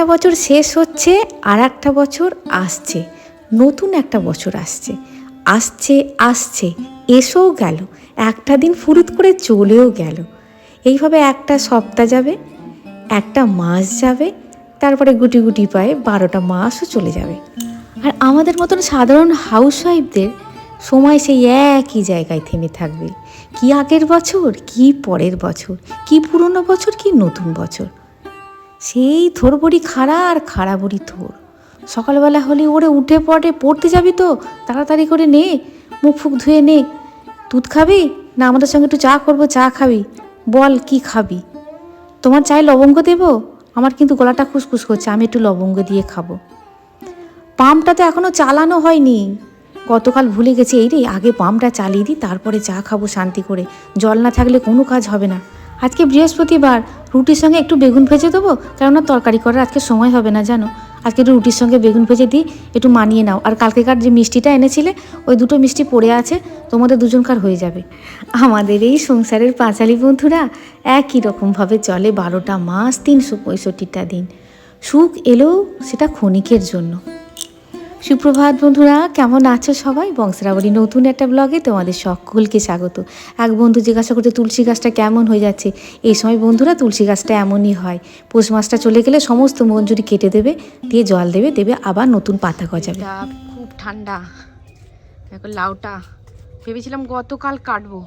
একটা বছর শেষ হচ্ছে আর একটা বছর আসছে, নতুন একটা বছর আসছে আসছে আসছে, এসেও গেল, একটা দিন ফুরুত করে চলেও গেল। এইভাবে একটা সপ্তাহ যাবে, একটা মাস যাবে, তারপরে গুটি গুটি পায়ে বারোটা মাসও চলে যাবে। আর আমাদের মতন সাধারণ হাউসওয়াইফদের সময় সেই একই জায়গায় থেমে থাকবে। কি আগের বছর, কি পরের বছর, কি পুরনো বছর, কি নতুন বছর। সেই থোর বড়ি খাড়া আর খাড়া বড়ি থোর। সকালবেলা হলে ওরে উঠে পড়ে, পড়তে যাবি তো? তাড়াতাড়ি করে নে, মুখ ফুক ধুয়ে নে। দুধ খাবি? না, আমাদের সঙ্গে একটু চা করব, চা খাবি। বল, কি খাবি? তোমার চাই লবঙ্গ দেবো? আমার কিন্তু গলাটা খুসখুস করছে, আমি একটু লবঙ্গ দিয়ে খাব। পাম্পটা তো এখনও চালানো হয়নি। গতকাল ভুলে গেছি, এই রে, আগে পাম্পটা চালিয়ে দিই, তারপরে চা খাব শান্তি করে। জল না থাকলে কোনো কাজ হবে না। আজকে বৃহস্পতিবার, রুটির সঙ্গে একটু বেগুন ভেজে দেবো? কেননা তরকারি করার আজকে সময় হবে না, জানো? আজকে একটু রুটির সঙ্গে বেগুন ভেজে দিই, একটু মানিয়ে নাও। আর কালকেকার যে মিষ্টিটা এনেছিলে, ওই দুটো মিষ্টি পড়ে আছে, তোমাদের দুজনকার হয়ে যাবে। আমাদের এই সংসারের পাঁচালি বন্ধুরা একই রকমভাবে চলে বারোটা মাস তিনশো পঁয়ষট্টিটা দিন। সুখ এলেও সেটা ক্ষণিকের জন্য। সুপ্রভাত বন্ধুরা, কেমন আছো সবাই? বংশরাবলী নতুন একটা ব্লগে তোমাদের সকলকে স্বাগত। এক বন্ধু, জিজ্ঞাসা করতে তুলসী গাছটা কেমন হয়ে যাচ্ছে? এই সময় বন্ধুরা, তুলসী গাছটা এমনই হয়। পৌষ মাসটা চলে গেলে সমস্ত মঞ্জুরি কেটে দেবে, দিয়ে জল দেবে দেবে আবার নতুন পাতা গজাবে। খুব ঠান্ডা। দেখো লাউটা। ভেবেছিলাম গতকাল কাটবো,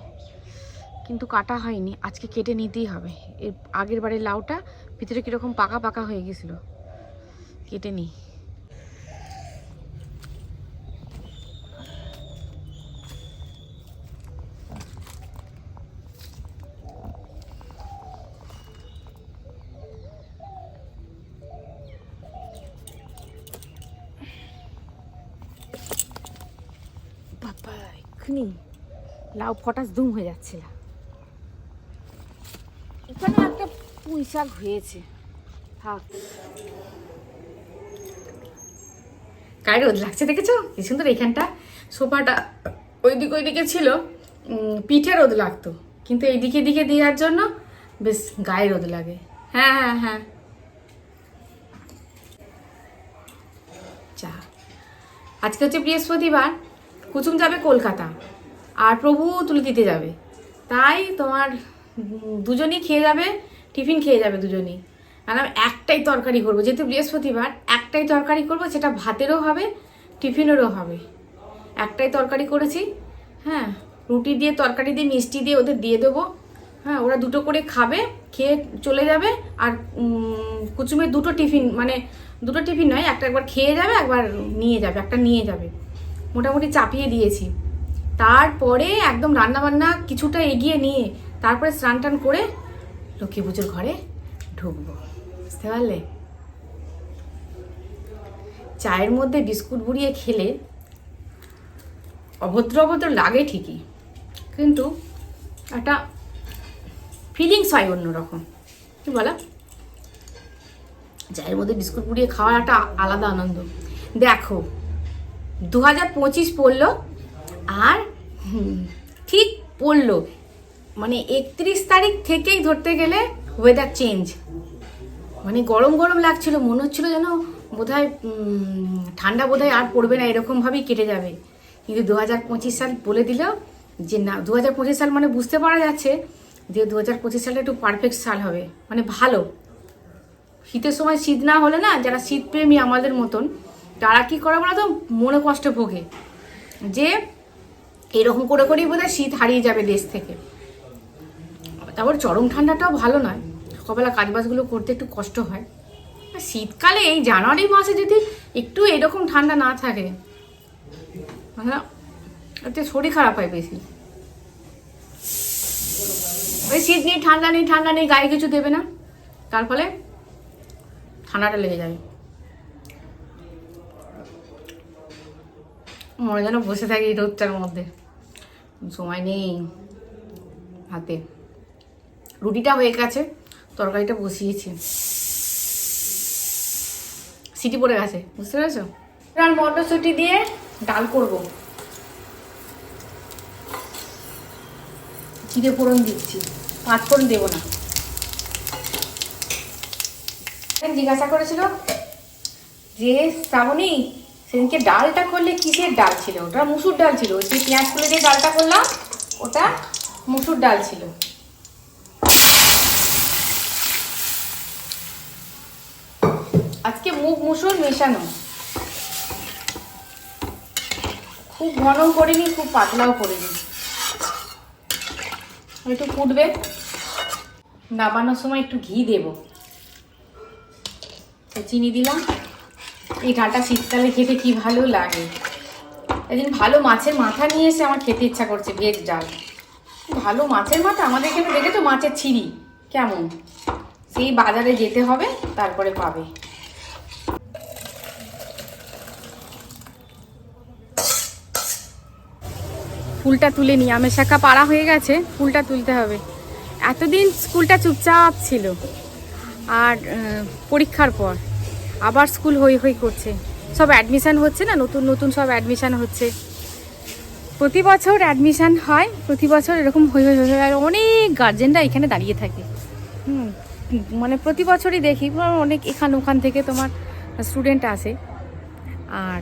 কিন্তু কাটা হয়নি। আজকে কেটে নিতেই হবে। এর আগের বারের লাউটা ভিতরে কীরকম পাকা পাকা হয়ে গেছিল। কেটে নিই বাবা এক্ষুনি লাউ ফটাস দুম হয়ে যাচ্ছিল। এখানে একটা পুঁই শাক হয়েছে। থাক। গায়ে রোদ লাগছে দেখেছ? কি সুন্দর এখানটা। সোফাটা ওইদিকে ওইদিকে ছিল। পিঠে রোদ লাগতো। কিন্তু এইদিকে দিকে দেওয়ার জন্য বেশ গায়ে রোদ লাগে। হ্যাঁ হ্যাঁ হ্যাঁ। চা আজকে হচ্ছে বৃহস্পতিবার। কুচুম যাবে কলকাতা, আর প্রভু তুলে দিতে যাবে। তাই তোমার দুজনই খেয়ে যাবে, টিফিন খেয়ে যাবে দুজনই। আর আমি একটাই তরকারি করব, যেহেতু বৃহস্পতিবার, একটাই তরকারি করব, সেটা ভাতেরও হবে, টিফিনেরও হবে। একটাই তরকারি করেছি হ্যাঁ রুটি দিয়ে, তরকারি দিয়ে, মিষ্টি দিয়ে ওদের দিয়ে দেবো। হ্যাঁ ওরা দুটো করে খাবে, খেয়ে চলে যাবে, আর কুচুমের দুটো টিফিন মানে দুটো টিফিন নয়, একটা একবার খেয়ে যাবে, একবার নিয়ে যাবে, একটা নিয়ে যাবে। মোটামুটি চাপিয়ে দিয়েছি। তারপরে একদম রান্নাবান্না কিছুটা এগিয়ে নিয়ে তারপরে স্নান টান করে লক্ষ্মী পুজোর ঘরে ঢুকবো। বুঝতে পারলে? চায়ের মধ্যে বিস্কুট বুড়িয়ে খেলে অভদ্র অভদ্র লাগে ঠিকই, কিন্তু একটা ফিলিংস হয় অন্যরকম। কি বলা? চায়ের মধ্যে বিস্কুট পুড়িয়ে খাওয়ার একটা আলাদা আনন্দ। দেখো দু হাজার পঁচিশ পড়ল আর ঠিক পড়ল। মানে একত্রিশ তারিখ থেকেই ধরতে গেলে ওয়েদার চেঞ্জ মানে গরম গরম লাগছিল, মনে হচ্ছিল যেন বোধহয় ঠান্ডা বোধহয় আর পড়বে না, এরকমভাবেই কেটে যাবে। কিন্তু দু হাজার পঁচিশ সাল বলে দিল যে না দু হাজার পঁচিশ সাল মানে বুঝতে পারা যাচ্ছে যে দু হাজার পঁচিশ সালটা একটু পারফেক্ট সাল হবে। মানে ভালো। শীতের সময় শীত না হলে না, যারা শীতপ্রেমী আমাদের মতন তারা কি করে বলো তো? মনে কষ্ট ভোগে। যে এরকম করে করেই বোধহয় শীত হারিয়ে যাবে দেশ থেকে। তারপর চরম ঠান্ডাটাও ভালো নয়। সকালবেলা কাজবাজগুলো করতে একটু কষ্ট হয়। আর শীতকালে এই জানুয়ারি মাসে যদি একটু এরকম ঠান্ডা না থাকে মানে এতে শরীর খারাপ হয় বেশি। ওই শীত নেই, ঠান্ডা নেই ঠান্ডা নেই, গায়ে কিছু দেবে না। তার ফলে ঠান্ডাটা লেগে যাবে। মনে যেন বসে থাকি রোদটার মধ্যে। সময় নেই হাতে। রুটিটা হয়ে গেছে, তরকারিটা বসিয়েছি। সিটি পড়ে গেছে, বুঝতে পেরেছ? আর মটরশুঁটি দিয়ে ডাল করব। চিড়ে ফোড়ন দিচ্ছি, পাঁচ ফোড়ন দেবো না। জিজ্ঞাসা করেছিল যে, শ্রাবণী সেদিনকে ডালটা করলে কিসের ডাল ছিল? ওটা মুসুর ডাল ছিল। যে পেঁয়াজ খুলে যে ডালটা করলাম, ওটা মুসুর ডাল ছিল। আজকে মুগ, মুসুর মেশানো। খুব ঘন করিনি, খুব পাতলাও করিনি। একটু ফুটবে। নামানোর সময় একটু ঘি দেব। চিনি দিলাম। এই ডালটা শীতকালে খেতে কি ভালো লাগে? একদিন ভালো মাছের মাথা নিয়ে এসে আমার খেতে ইচ্ছা করছে, ভেজ ডাল। ভালো মাছের মাথা? আমাদের এখানে দেখেছ মাছের ছিরি কেমন? সেই বাজারে যেতে হবে, তারপরে পাবে। ফুলটা তুলে নিই। আমের শাখা পাড়া হয়ে গেছে, ফুলটা তুলতে হবে। এতদিন স্কুলটা চুপচাপ ছিল। আর পরীক্ষার পর। আবার স্কুল হই হই করছে। সব অ্যাডমিশান হচ্ছে না, নতুন নতুন সব অ্যাডমিশান হচ্ছে। প্রতি বছর অ্যাডমিশান হয়, প্রতি বছর এরকম হই হই হই আর অনেক গার্জেনরা এখানে দাঁড়িয়ে থাকে। হুম মানে প্রতি বছরই দেখি অনেক এখান ওখান থেকে তোমার স্টুডেন্ট আসে। আর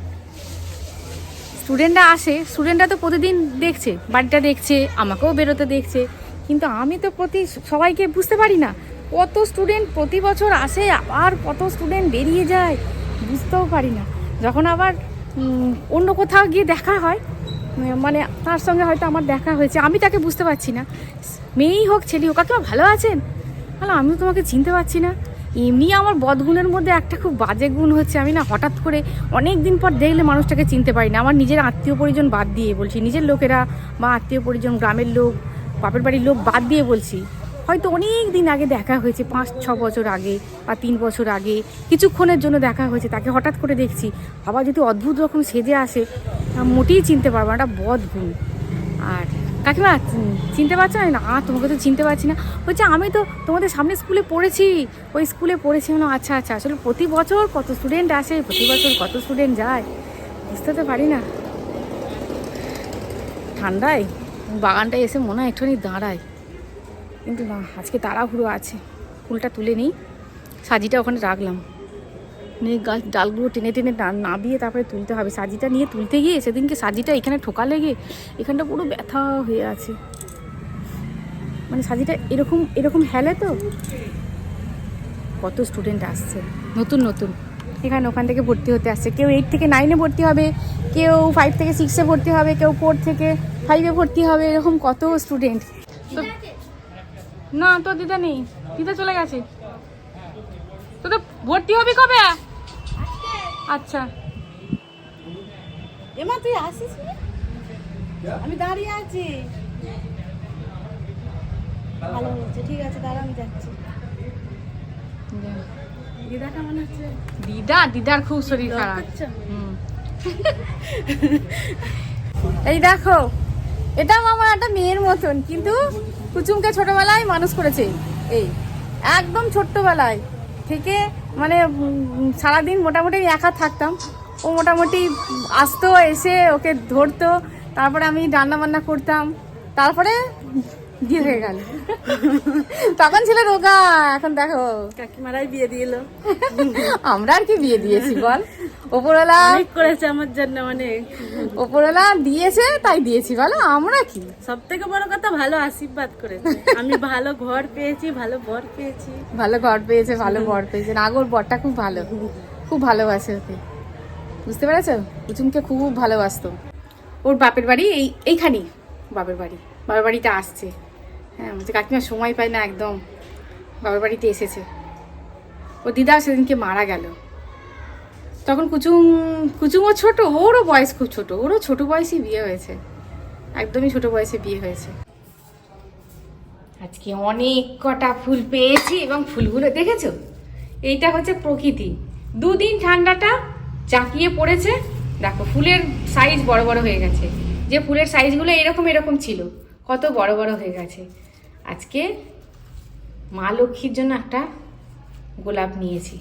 স্টুডেন্টরা আসে স্টুডেন্টরা তো প্রতিদিন দেখছে, বাড়িটা দেখছে, আমাকেও বেরোতে দেখছে। কিন্তু আমি তো প্রতি, সবাইকে বুঝতে পারি না কত স্টুডেন্ট প্রতি বছর আসে, আবার কত স্টুডেন্ট বেরিয়ে যায়, বুঝতেও পারি না। যখন আবার অন্য কোথাও গিয়ে দেখা হয় মানে তার সঙ্গে হয়তো আমার দেখা হয়েছে, আমি তাকে বুঝতে পারছি না। মেয়েই হোক, ছেলে হোক, কাকিমা ভালো আছেন? হ্যালো আমিও তোমাকে চিনতে পারছি না। এমনি আমার বদগুণের মধ্যে একটা খুব বাজে গুণ হচ্ছে, আমি না হঠাৎ করে অনেক দিন পর দেখলে মানুষটাকে চিনতে পারি না। আমার নিজের আত্মীয় পরিজন বাদ দিয়ে বলছি, নিজের লোকেরা বা আত্মীয় পরিজন, গ্রামের লোক, বাপের বাড়ির লোক বাদ দিয়ে বলছি হয়তো অনেক দিন আগে দেখা হয়েছে, পাঁচ, ছ বছর আগে বা তিন বছর আগে, কিছুক্ষণের জন্য দেখা হয়েছে, তাকে হঠাৎ করে দেখছি। আবার যদি অদ্ভুত রকম সেজে আসে মোটেই চিনতে পারব একটা বদ গুণ আর কাকিমা, চিনতে পারছ? না না, তোমাকে তো চিনতে পারছি না। বলছে, আমি তো তোমাদের সামনে স্কুলে পড়েছি। ওই স্কুলে পড়েছি মানে আচ্ছা আচ্ছা আসলে প্রতি বছর কত স্টুডেন্ট আসে, প্রতি বছর কত স্টুডেন্ট যায়? বুঝতে তো পারি না। ঠান্ডায়, বাগানটায় এসে মনে হয় একটুখানি দাঁড়ায়। কিন্তু না, আজকে তাড়াহুড়ো আছে। ফুলটা তুলে নিই। সাজিটা ওখানে রাখলাম। নিয়ে গাছ ডালগুলো টেনে টেনে নাবিয়ে তারপরে তুলতে হবে। সাজিটা নিয়ে তুলতে গিয়ে সেদিনকে সাজিটা এখানে ঠোকা লেগে এখানটা পুরো ব্যথা হয়ে আছে। মানে সাজিটা এরকম এরকম হেলে তো? কত স্টুডেন্ট আসছে। নতুন নতুন। এখানে ওখান থেকে ভর্তি হতে আসছে। কেউ এইট থেকে নাইনে ভর্তি হবে, কেউ ফাইভ থেকে সিক্সে ভর্তি হবে, কেউ ফোর থেকে ফাইভে ভর্তি হবে, এরকম কত স্টুডেন্ট না তোর দিদা নেই। দিদা চলে গেছে। তো তো ভর্তি হবি কবে? আচ্ছা। এমা তুই আসিস আমি দাঁড়িয়ে আছি। ভালো হচ্ছে ঠিক আছে দাঁড়া আমি যাচ্ছি। দিদা কেমন আছে? দিদা দিদার খুব শরীর খারাপ। এই দেখো এটা আমার একটা মেয়ের মতন কিন্তু কুচুমকে ছোটবেলায় মানুষ করেছে। এই, একদম ছোট্টবেলায় থেকে মানে সারাদিন মোটামুটি একা থাকতাম। ও মোটামুটি আসতো, এসে ওকে ধরতো, তারপরে আমি রান্না বান্না করতাম। তারপরে বিয়ে হয়ে গেল। তখন ছিল রোগা এখন দেখো। কাকিমারাই বিয়ে দিল আমরা আর কি বিয়ে দিয়েছি বল। ওপরওয়ালা করেছে আমার জন্য অনেক। ওপরওয়ালা দিয়েছে তাই দিয়েছি বলো আমরা কি? সব থেকে বড় কথা ভালো আশীর্বাদ করেছে। আমি ভালো ঘর পেয়েছি ভালো বর পেয়েছি। ভালো ঘর পেয়েছে ভালো বর পেয়েছে। নাগর বরটা খুব ভালো। খুব ভালোবাসে ওকে। বুঝতে পেরেছ? কুচুমকে খুব ভালোবাসতো। ওর বাপের বাড়ি এই এইখানেই। বাপের বাড়ি। বাপের বাড়িতে আসছে। হ্যাঁ বলছে, কাকিমা সময় পায় না একদম। বাবার বাড়িতে এসেছে। ও দিদা সেদিনকে মারা গেল। তখন কুচুম, কুচুমও ছোট, ওরও বয়স খুব ছোট। ওরও ছোট বয়সে বিয়ে হয়েছে। একদমই ছোট বয়সে বিয়ে হয়েছে। আজকে অনেক কটা ফুল পেয়েছি এবং ফুলগুলো দেখেছ? এইটা হচ্ছে প্রকৃতি। দুদিন ঠান্ডাটা চাকিয়ে পড়েছে। দেখো, ফুলের সাইজ বড় বড় হয়ে গেছে। যে ফুলের সাইজগুলো এরকম এরকম ছিল। কত বড় বড় হয়ে গেছে। আজকে মা লক্ষ্মীর জন্য একটা গোলাপ নিয়েছি।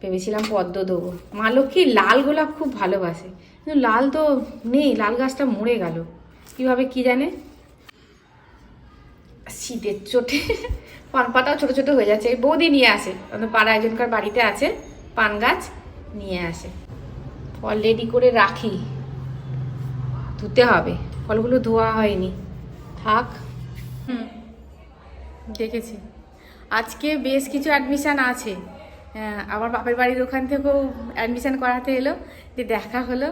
ভেবেছিলাম পদ্ম দেবো। মা লক্ষ্মী লাল গোলাপ খুব ভালোবাসে। কিন্তু লাল তো নেই, লাল গাছটা মরে গেল। কীভাবে কি জানে? শীতের চোটে পান পাতাও ছোটো ছোটো হয়ে যাচ্ছে। বৌদি নিয়ে আসে। পাড়া একজনকার বাড়িতে আছে, পান গাছ নিয়ে আসে। ফল রেডি করে রাখি। ধুতে হবে। ফলগুলো ধোয়া হয়নি। থাক। হুম। দেখেছি। আজকে বেশ কিছু অ্যাডমিশান আছে। আমার বাপের বাড়ির ওখান থেকেও অ্যাডমিশান করাতে এলো, যে দেখা হলো।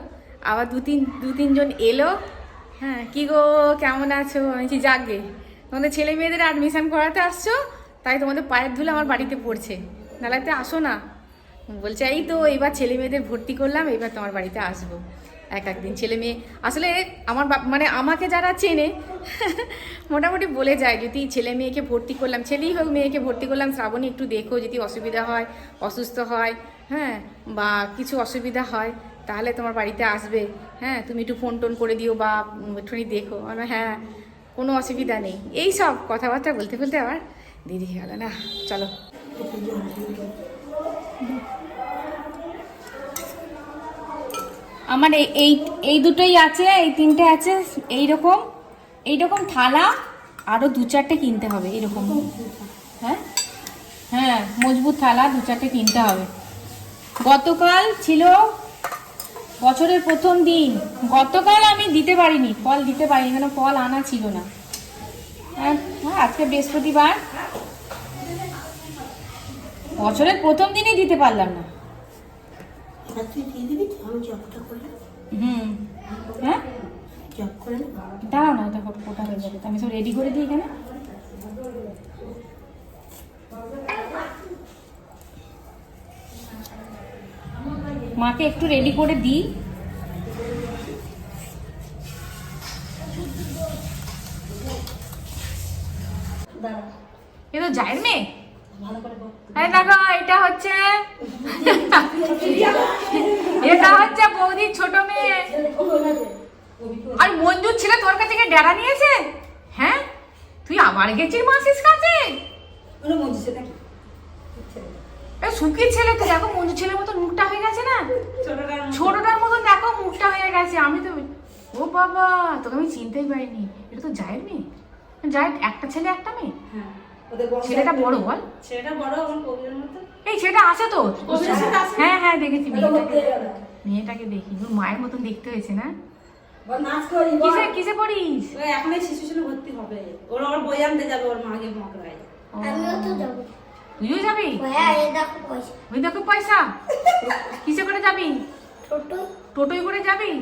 আবার দু তিন, দু তিনজন এলো। হ্যাঁ কী গো, কেমন আছো? আমি বলছি যাকগে তোমাদের ছেলে মেয়েদের অ্যাডমিশান করাতে আসছো? তাই তোমাদের পায়ের ধুলে আমার বাড়িতে পড়ছে। নালাতে আসো না। বলছে, এই তো, এবার ছেলে মেয়েদের ভর্তি করলাম, এবার তোমার বাড়িতে আসব। এক একদিন। ছেলে মেয়ে, আসলে আমার মানে আমাকে যারা চেনে, মোটামুটি বলে যায়, যদি ছেলে মেয়েকে ভর্তি করলাম, ছেলেই হোক মেয়েকে ভর্তি করলাম, শ্রাবণী একটু দেখো যদি অসুবিধা হয়, অসুস্থ হয় হ্যাঁ বা কিছু অসুবিধা হয়, তাহলে তোমার বাড়িতে আসবে হ্যাঁ তুমি একটু ফোন টোন করে দিও বা একটুখানি দেখো। আমি হ্যাঁ কোনো অসুবিধা নেই। এই সব কথাবার্তা বলতে বলতে আবার দিদি গেল না, চলো। আমার এই এই এই দুটোই আছে এই তিনটে আছে এই রকম এই রকম থালা আরও দু চারটে কিনতে হবে এরকম। হ্যাঁ? হ্যাঁ মজবুত থালা দু চারটে কিনতে হবে। গতকাল ছিল বছরের প্রথম দিন। গতকাল আমি দিতে পারিনি ফল দিতে পারিনি কেন ফল আনা ছিল না। হ্যাঁ হ্যাঁ, আজকে বৃহস্পতিবার। বছরের প্রথম দিনই দিতে পারলাম না। তুই দিয়ে দিবি তো? আমি জবটা করলাম হুম। হ্যাঁ? জব করে দাঁড়াও না দেখো ওটা হয়ে যাবে। আমি সব রেডি করে দিই এখানে। মাকে একটু রেডি করে দিই। এ তো জায়ের মেয়ে। এই দেখো এটা হচ্ছে এটা হচ্ছে ছোট মেয়ে। আর মঞ্জুর ছেলে তোর কাছে ডেরা নিয়েছে? হ্যাঁ? তুই আবার গেছিস মাসিস কাছে? সুখীর ছেলে তো দেখো মঞ্জু ছেলের মতো মুখটা হয়ে গেছে না? ছোটটার মতো। ছোটটার মতো দেখো মুখটা হয়ে গেছে। আমি তো ও বাবা তোকে আমি চিনতেই পারিনি। এটা তো জায়ের মেয়ে? জায়ের একটা ছেলে একটা মেয়ে? হ্যাঁ, ওদের বড় ছেলেটা বড় বল। ছেলেটা বড় আমার কবির মতো। এই ছেলেটা আছে তো। কবিরের সাথে আছে? হ্যাঁ হ্যাঁ দেখেছি মেয়েটাকে ভর্তি হয়ে গেল। মেয়েটাকে দেখি। ওর মায়ের মতন দেখতে হয়েছে না? বল, নাচ করি, বল। কিসে কিসে পড়িস? ও এখনই শিশু ছিল ভর্তি হবে। ওর আবার বই আনতে যাবে ওর মাকে মগরায়। আমিও তো যাব। তুইও যাবি? পয়সা। ওই দেখো পয়সা। কিসে করে যাবি? টোটো। টোটোই করে যাবি?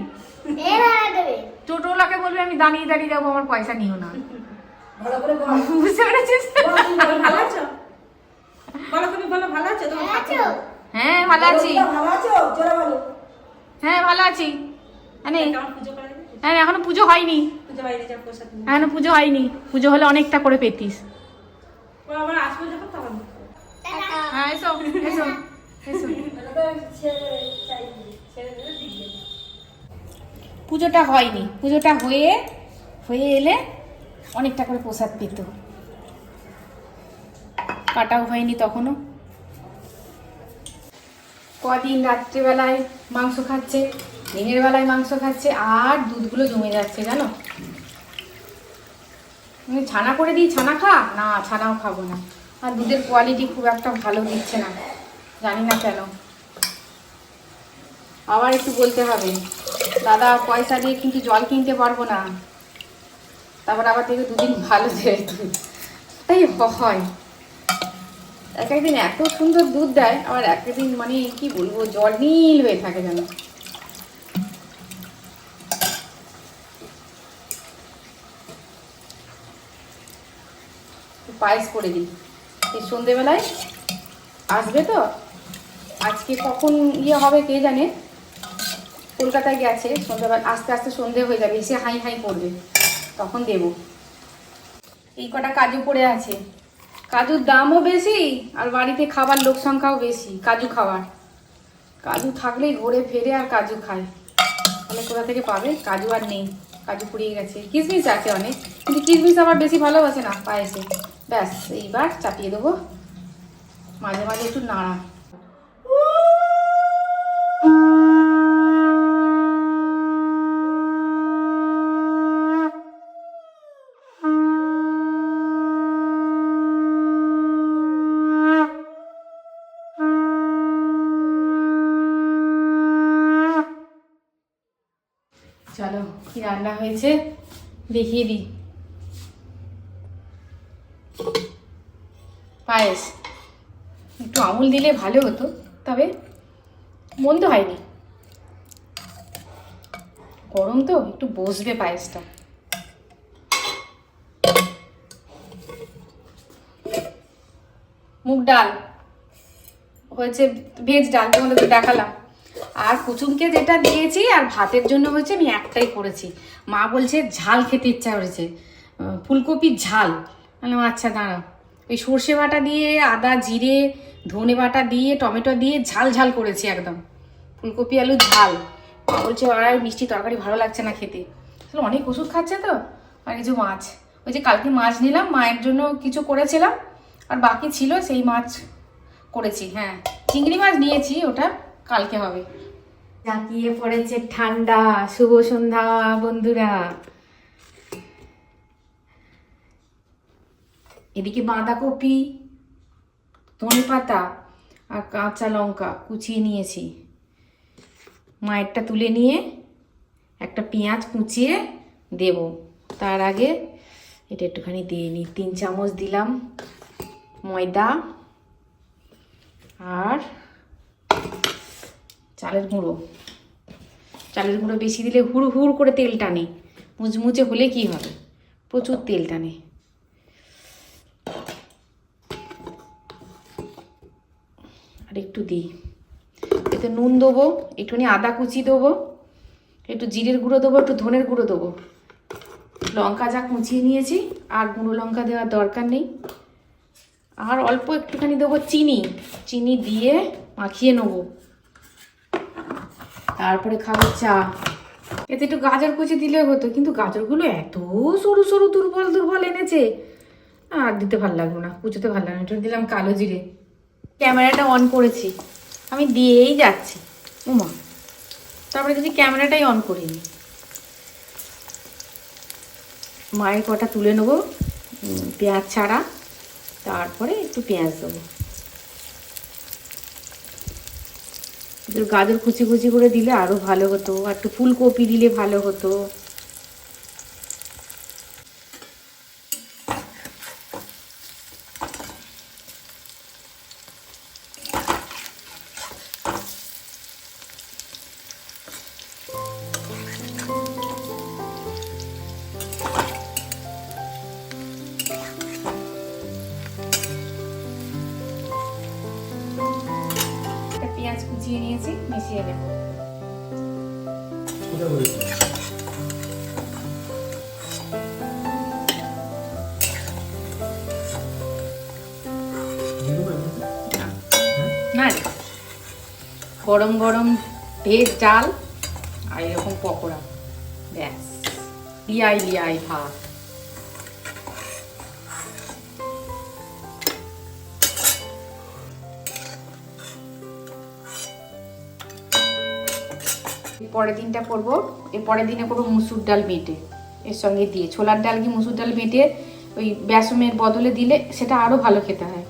টোটোওয়ালাকে বলবি আমি দাঁড়িয়ে দাঁড়িয়ে যাব আমার পয়সা নিও না। ভালো করে বল। বুঝতে পেরেছিস? বল, তুমি বলো, ভালো আছো? বলো তুমি বলো ভালো আছো? তোমার হ্যাঁ হ্যাঁ ভালো আছি। ভালো আছো? জোরে বলো। হ্যাঁ ভালো আছি। হ্যাঁ হ্যাঁ এখনও পুজো হয়নি। এখনও পুজো হয়নি। পুজো হলে অনেকটা করে পেতিস। হ্যাঁ এসো এসো এসো। পুজোটা হয়নি। পুজোটা হয়ে হয়ে এলে অনেকটা করে প্রসাদ পেত কাটাও হয়নি তখনও। কদিন রাত্রিবেলায় মাংস খাচ্ছে, দিনের বেলায় মাংস খাচ্ছে, আর দুধগুলো জমে যাচ্ছে, জানো? ছানা করে দিই, ছানা খা? না, ছানাও খাব না। আর দুধের কোয়ালিটি খুব একটা ভালো দিচ্ছে না, জানি না কেন। আবার একটু বলতে হবে, দাদা পয়সা দিয়ে কিন্তু জল কিনতে পারব না। তারপর আবার দেখে দুদিন ভালো দেয় তাই হয়। এক একদিন এত সুন্দর দুধ দেয়, আবার এক একদিন মানে কি বলব, জল নীল হয়ে থাকে যেন। পায়েস করে দিই। এই সন্ধেবেলায় আসবে তো? আজকে কখন ইয়ে হবে কে জানে? কলকাতায় গেছে সন্ধ্যাবেলা আস্তে আস্তে সন্ধে হয়ে যাবে, এসে হাই হাই করবে। তখন দেব। এই কটা কাজু পড়ে আছে। কাজুর দামও বেশি আর বাড়িতে খাবার লোক সংখ্যাও বেশি, কাজু খাবার কাজু থাকলেই ঘুরে ফেরে আর কাজু খায়। তাহলে কোথা থেকে পাবে? কাজু আর নেই, কাজু পুড়িয়ে গেছে। কিশমিশ আছে অনেক, কিন্তু কিশমিশ আবার বেশি ভালোবাসে না পায়েসে। ব্যাস, এইবার চাপিয়ে দেবো। মাঝে মাঝে একটু নাড়া। রান্না হয়েছে। দেখিয়ে দিই। পায়েস। একটু আমুল দিলে ভালো হতো, তবে মন্দ হয়নি। গরম তো, একটু বসবে পায়েসটা। মুগ ডাল। হয়েছে ভেজ ডাল তোমাদের তো দেখালাম। আর কুচুমকে যেটা দিয়েছি আর ভাতের জন্য হচ্ছে আমি একটাই করেছি। মা বলছে, ঝাল খেতে ইচ্ছা করেছে ফুলকপির ঝাল। মানে আচ্ছা দাঁড়াও ওই সর্ষে বাটা দিয়ে, আদা, জিরে, ধনে বাটা দিয়ে, টমেটো দিয়ে ঝাল ঝাল করেছি একদম। ফুলকপি, আলু, ঝাল। বলছে আর মিষ্টি তরকারি ভালো লাগছে না খেতে। আসলে অনেক ওষুধ খাচ্ছে তো? আর কিছু মাছ। ওই যে কালকে মাছ নিলাম, মায়ের জন্য কিছু করেছিলাম, আর বাকি ছিল সেই মাছ করেছি হ্যাঁ। চিংড়ি মাছ নিয়েছি ওটা। কালকে হবে। জাঁকিয়ে পড়েছে ঠান্ডা, শুভ সন্ধ্যা বন্ধুরা। এদিকে বাঁধাকপি ধনে পাতা আর কাঁচা লঙ্কা কুচিয়ে নিয়েছি। মায়েরটা তুলে নিয়ে একটা পেঁয়াজ কুচিয়ে দেব। তার আগে এটা একটুখানি দিয়ে নিই। তিন চামচ দিলাম ময়দা আর চালের গুঁড়ো। চালের গুঁড়ো বেশি দিলে হুড় হুড় করে তেল টানে। মুচমুচে হলে কি হবে? প্রচুর তেল টানে। আর একটু দিই। এতে নুন দেবো, একটুখানি আদা কুচি দেবো, একটু জিরের গুঁড়ো দেবো, একটু ধনের গুঁড়ো দেবো। লঙ্কা যা কুচিয়ে নিয়েছি, আর গুঁড়ো লঙ্কা দেওয়ার দরকার নেই। আর অল্প একটুখানি দেবো চিনি। চিনি দিয়ে মাখিয়ে নেব। তারপরে খাব চা। এতে একটু গাজর কুচি দিলে হতো, কিন্তু গাজরগুলো এত সরু সরু দুর্বল দুর্বল এনেছে। আর দিতে ভালো লাগল না, কুচোতে ভালো লাগল একটু দিলাম কালো জিরে। ক্যামেরাটা অন করেছি, আমি দিয়েই যাচ্ছি। উমা, তারপরে যদি ক্যামেরাটাই অন করিনি। মায়ের কটা তুলে নেব পেঁয়াজ ছাড়া, তারপরে একটু পেঁয়াজ দেবো। গাজর কুচি কুচি করে দিলে আরও ভালো হতো। আর একটু ফুলকপি দিলে ভালো হতো। গরম গরম ভেজ ডাল আর এরকম পকোড়া। ব্যাস। লিয়াই লিয়াই ভাত পরের দিনটা করব। এর পরের দিনে করব মুসুর ডাল বেটে। এর সঙ্গে দিয়ে ছোলার ডাল কি মুসুর ডাল বেটে ওই বেসমের বদলে দিলে সেটা আরও ভালো খেতে হয়।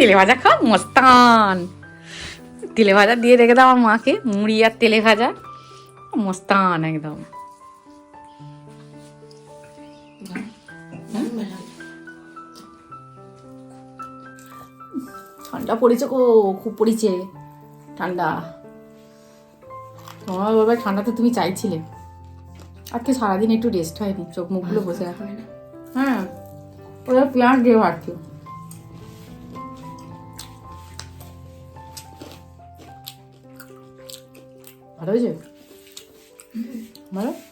তেলে ভাজা খাও মস্তান। তেলে ভাজা দিয়ে রেখে দাও আমার মাকে মুড়ি আর তেলে ভাজা মস্তান একদম। ঠান্ডা পড়েছে গো খুব পড়েছে ঠান্ডা। তোমার বাবা ঠান্ডা তো তুমি চাইছিলে। আজকে সারাদিন একটু রেস্ট হয়নি চোখ মুখগুলো বসে আছে। হ্যাঁ ওরা পেঁয়াজ দেওয়া আর কি ভালো হয়েছে ভালো